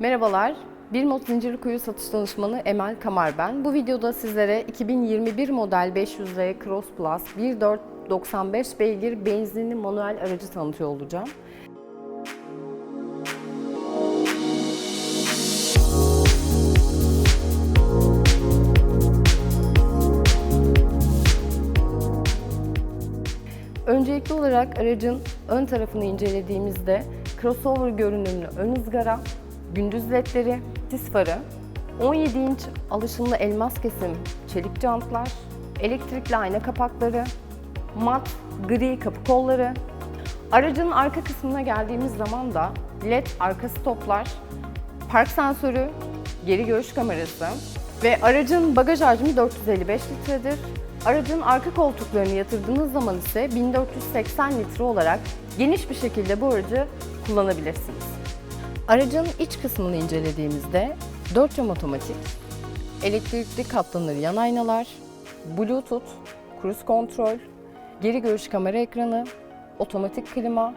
Merhabalar, Bir Mod Zincirlikuyu satış danışmanı Emel Kamar ben. Bu videoda sizlere 2021 model 500R Cross Plus 1.495 beygir benzinli manuel aracı tanıtıyor olacağım. Öncelikli olarak aracın ön tarafını incelediğimizde crossover görünümlü ön ızgara, gündüz ledleri, sis farı, 17 inç alışımlı elmas kesim çelik jantlar, elektrikli ayna kapakları, mat gri kapı kolları. Aracın arka kısmına geldiğimiz zaman da led arka stoplar, park sensörü, geri görüş kamerası ve aracın bagaj hacmi 455 litredir. Aracın arka koltuklarını yatırdığınız zaman ise 1480 litre olarak geniş bir şekilde bu aracı kullanabilirsiniz. Aracın iç kısmını incelediğimizde 4 cam otomatik, elektrikli katlanır yan aynalar, bluetooth, cruise kontrol, geri görüş kamera ekranı, otomatik klima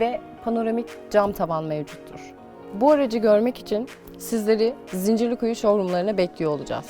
ve panoramik cam tavan mevcuttur. Bu aracı görmek için sizleri Zincirlikuyu showroomlarına bekliyor olacağız.